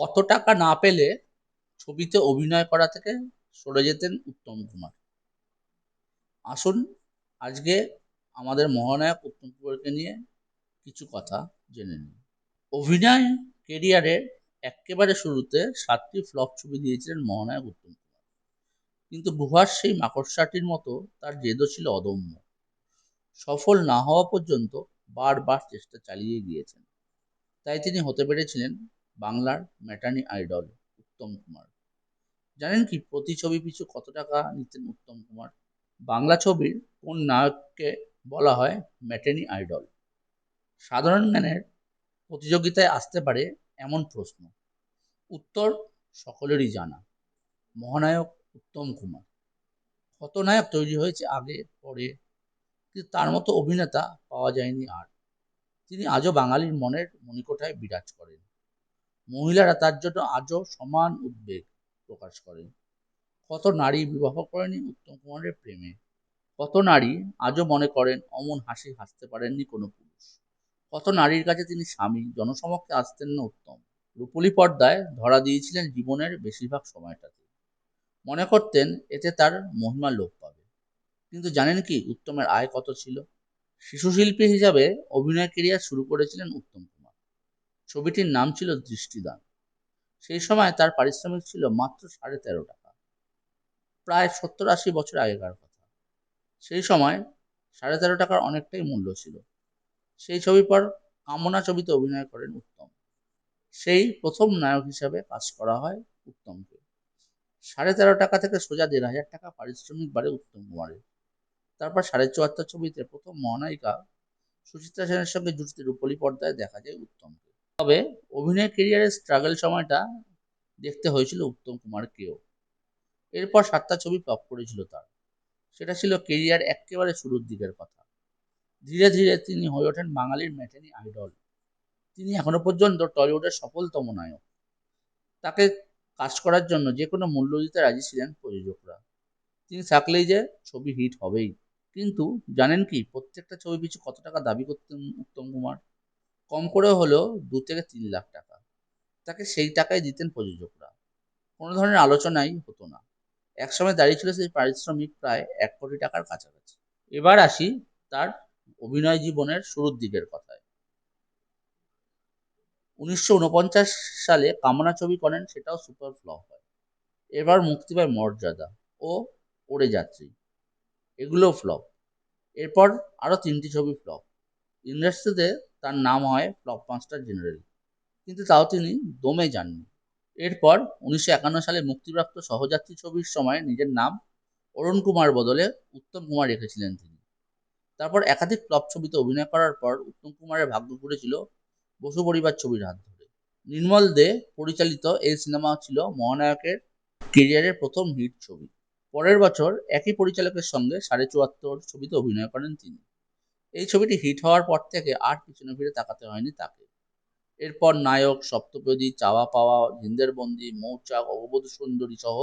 কত টাকা না পেলে ছবিতে অভিনয় করা থেকে সরে যেতেন উত্তম কুমার। আসুন, আজকে আমাদের মহানায়ক উত্তম কুমারকে নিয়ে কিছু কথা জেনে নিন অভিনয় কেরিয়ারের একেবারে শুরুতে সাতটি ফ্লপ ছবি দিয়েছিলেন মহানায়ক উত্তম কুমার। কিন্তু বুহার সেই মাকড়সাটির মতো তার জেদও ছিল অদম্য। সফল না হওয়া পর্যন্ত বারবার চেষ্টা চালিয়ে গিয়েছেন। তাই তিনি হতে পেরেছিলেন বাংলার ম্যাটানি আইডল উত্তম কুমার। জানেন কি, প্রতি ছবি পিছু কত টাকা নিতেন উত্তম কুমার? বাংলা ছবির কোন নায়ককে বলা হয় ম্যাটানি আইডল? সাধারণ জ্ঞানের প্রতিযোগিতায় আসতে পারে এমন প্রশ্ন। উত্তর সকলেরই জানা, মহানায়ক উত্তম কুমার। কত নায়ক তৈরি হয়েছে আগে, পরে? কিন্তু তার মতো অভিনেতা পাওয়া যায়নি আর। তিনি আজও বাঙালির মনের মণিকোঠায় বিরাজ করেন। মহিলারা তার জন্য আজও সমান উদ্বেগ প্রকাশ করেন। কত নারী বিবাহ করেনি উত্তম কুমারের প্রেমে? কত নারী আজও মনে করেন অমন হাসি হাসতে পারেননি কোনো পুরুষ? কত নারীর কাছে তিনি স্বামী, জনসমক্ষে আসতেন না উত্তম? রূপলি পর্দায় ধরা দিয়েছিলেন জীবনের বেশিরভাগ সময়টাতে। মনে করতেন এতে তার মহিমা লোপ পাবে। কিন্তু জানেন কি উত্তমের আয় কত ছিল? শিশু শিল্পী হিসাবে অভিনয় কেরিয়ার শুরু করেছিলেন উত্তম ছবিটির নাম ছিল দৃষ্টিদান। সেই সময় তার পারিশ্রমিক ছিল মাত্র সাড়ে তেরো টাকা। প্রায় সত্তর আশি বছর আগেকার কথা। সেই সময় সাড়ে তেরো টাকার অনেকটাই মূল্য ছিল। সেই ছবির পর কামনা ছবিতে অভিনয় করেন উত্তম। সেই প্রথম নায়ক হিসাবে কাজ করা হয় উত্তমকে। সাড়ে তেরো টাকা থেকে সোজা দেড় হাজার টাকা পারিশ্রমিক বাড়ে উত্তম কুমারের। তারপর সাড়ে চুয়াত্তর ছবিতে প্রথম মহানায়িকা সুচিত্রা সেনের সঙ্গে জুটিতে রূপলি পর্দায় দেখা যায় উত্তমকে। তবে অভিনয় কেরিয়ারের স্ট্রাগল সময়টা দেখতে হয়েছিল উত্তম কুমারকেও। এরপর সাতটা ছবি ফ্লপ করেছিল তার। সেটা ছিল কেরিয়ার একেবারে শুরুর দিকের কথা। ধীরে ধীরে তিনি হয়ে ওঠেন বাঙালির ম্যাটেনি আইডল তিনি এখনও পর্যন্ত টলিউডের সফলতম নায়ক। তাকে কাজ করার জন্য যে কোনো মূল্য দিতে রাজি ছিলেন প্রযোজকরা। তিনি থাকলেই যে ছবি হিট হবেই। কিন্তু জানেন কি, প্রত্যেকটা ছবি পিছু কত টাকা দাবি করতেন উত্তম কুমার? কম করে হলেও দু থেকে তিন লাখ টাকা। তাকে সেই টাকাই দিতেন প্রযোজকরা। কোনো ধরনের আলোচনাই হতো না। একসময় দাঁড়িয়ে ছিল সেই পারিশ্রমিক প্রায় এক কোটি টাকার কাছাকাছি। এবার আসি তার অভিনয় জীবনের শুরুর দিকের কথায়। উনিশশো উনপঞ্চাশ সালে কামনা ছবি করেন, সেটাও সুপার ফ্লপ হয়। এবার মুক্তি পায় মর্যাদা ও ওড়ে যাত্রী। এগুলোও ফ্লপ এরপর আরও তিনটি ছবি ফ্লপ ইন্ডাস্ট্রিতে তার নাম হয় ফ্লপ মাস্টার জেনারেল। কিন্তু তাও তিনি দমে যাননি। এরপর উনিশশো একান্ন সালে মুক্তিপ্রাপ্ত সহযাত্রী ছবির সময় নিজের নাম অরুণ কুমার বদলে উত্তম কুমার রেখেছিলেন তিনি। তারপর একাধিক ফ্লপ ছবিতে অভিনয় করার পর উত্তম কুমারের ভাগ্য ঘুরেছিল বসু পরিবার ছবির হাত ধরে। নির্মল দে পরিচালিত এই সিনেমা ছিল মহানায়কের কেরিয়ারের প্রথম হিট ছবি। পরের বছর একই পরিচালকের সঙ্গে সাড়ে চুয়াত্তর ছবিতে অভিনয় করেন তিনি। এই ছবিটি হিট হওয়ার পর থেকে আর পিছনে ফিরে তাকাতে হয়নি তাকে। এরপর নায়ক, সপ্তপদী, চাওয়া পাওয়া জিন্দের বন্দি মৌচাক অববধূ সুন্দরী সহ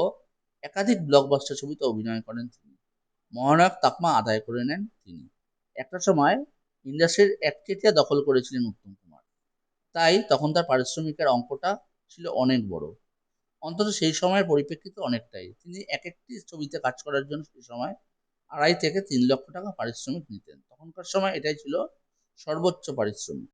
একাধিক ব্লকবাস্টার ছবিতে অভিনয় করেন তিনি। মহানায়ক তাকমা আদায় করে নেন তিনি। একটা সময় ইন্ডাস্ট্রির একচেটিয়া দখল করেছিলেন উত্তম কুমার। তাই তখন তার পারিশ্রমিকের অঙ্কটা ছিল অনেক বড়। অন্তত সেই সময়ের পরিপ্রেক্ষিতে অনেকটাই। তিনি এক একটি ছবিতে কাজ করার জন্য সেই সময় আড়াই থেকে তিন লক্ষ টাকা পারিশ্রমিক নিতেন। তখনকার সময় এটাই ছিল সর্বোচ্চ পারিশ্রমিক।